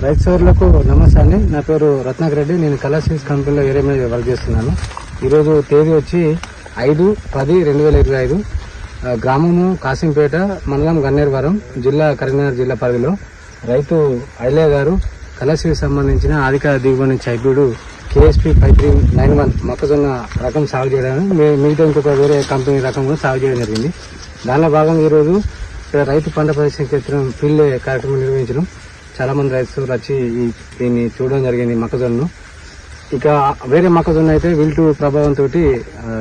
రైతు సోదరులకు నమస్తే అండి. నా పేరు రత్నాకర్ రెడ్డి. నేను కలర్సీస్ కంపెనీలో ఏరియా మీద వర్క్ చేస్తున్నాను. ఈరోజు తేదీ వచ్చి ఐదు పది రెండు వేల ఇరవై ఐదు. గ్రామము కాసింపేట మండలం గన్నేరువరం జిల్లా కరీంనగర్ జిల్లా పరిధిలో రైతు ఐలయ్య గారు కలర్సీకి సంబంధించిన అధిక దిగుబడి hybrid KSP five three nine one మొక్కజొన్న రకం సాగు చేయడానికి మీ- మిగతా ఇంకొక వేరే కంపెనీ రకం కూడా సాగు చేయడం జరిగింది. దానిలో భాగంగా ఈరోజు ఇక్కడ రైతు పంట పరిశ్రమ క్షేత్రం పిల్లే కార్యక్రమం నిర్వహించడం. చాలా మంది రైతులు వచ్చి దీన్ని చూడడం జరిగింది ఈ మొక్కజొన్నను. ఇక వేరే మొక్కజొన్న అయితే విల్టు ప్రభావంతో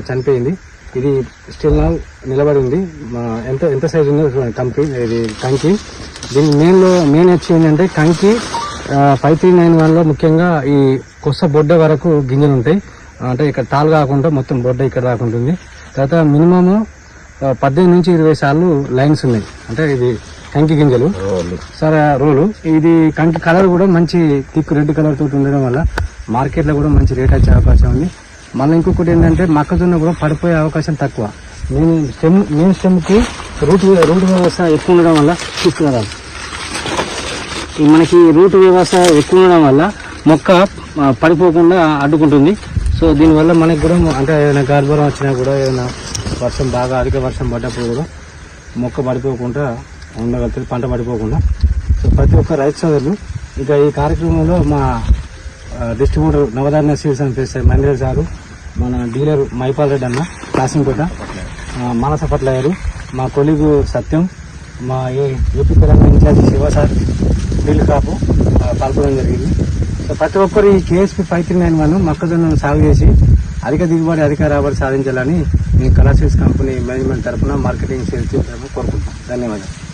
చనిపోయింది. ఇది స్టిల్ నా నిలబడి ఉంది. ఎంత ఎంత సైజ్ ఉందో చూడండి కంకి ఇది కంకి. దీని మెయిన్లో మెయిన్ వచ్చి ఏంటంటే కంకి ఫైవ్ త్రీ నైన్ వన్లో ముఖ్యంగా ఈ కొస బొడ్డ వరకు గింజలు ఉంటాయి. అంటే ఇక్కడ తాలు కాకుండా మొత్తం బొడ్డ ఇక్కడ దాకా ఉంటుంది. తర్వాత మినిమము పద్దెనిమిది నుంచి ఇరవై సార్లు లైన్స్ ఉన్నాయి. అంటే ఇది కంకి గింజలు. సరే రోలు ఇది కంకి కలర్ కూడా మంచి థిక్ రెడ్ కలర్ తోటి ఉండడం వల్ల మార్కెట్లో కూడా మంచి రేట్ వచ్చే అవకాశం ఉంది. మళ్ళీ ఇంకొకటి ఏంటంటే మొక్కజొన్న కూడా పడిపోయే అవకాశం తక్కువ. మెయిన్ స్టెమ్ మెయిన్ స్టెమ్కి రూట్ రూట్ వ్యవస్థ ఎక్కువ ఉండడం వల్ల ఈ మనకి రూట్ వ్యవస్థ ఎక్కువ ఉండడం వల్ల మొక్క పడిపోకుండా అడ్డుకుంటుంది. సో దీనివల్ల మనకి కూడా అంటే ఏదైనా గార్భరం వచ్చినా కూడా ఏదైనా వర్షం బాగా అధిక వర్షం పడ్డప్పుడు కూడా మొక్క పడిపోకుండా ఉండగలుగుతుంది పంట పడిపోకుండా. సో ప్రతి ఒక్క రైతు సోదరులు ఇక ఈ కార్యక్రమంలో మా డిస్ట్రిబ్యూటర్ నవధాన్య సీల్స్ అని పిలిస్తే మహేంద్ర సారు మన డీలర్ మైపాల్ రెడ్డి అన్న కాసింపేట మానస పట్లయ్యారు మా కొలిగు సత్యం మా ఏ- AP Telangana in-charge Shiva sir field కాపు పాల్గొనడం జరిగింది. సో ప్రతి ఒక్కరు ఈ KSP five three nine one మొక్కజొన్నను సాగు చేసి అధిక దిగుబడి అధిక రాబడి సాధించాలని మేము కళాశీల్స్ కంపెనీ మేనేజ్మెంట్ తరఫున మార్కెటింగ్ సేల్స్ కోరుకుంటున్నాం. ధన్యవాదాలు.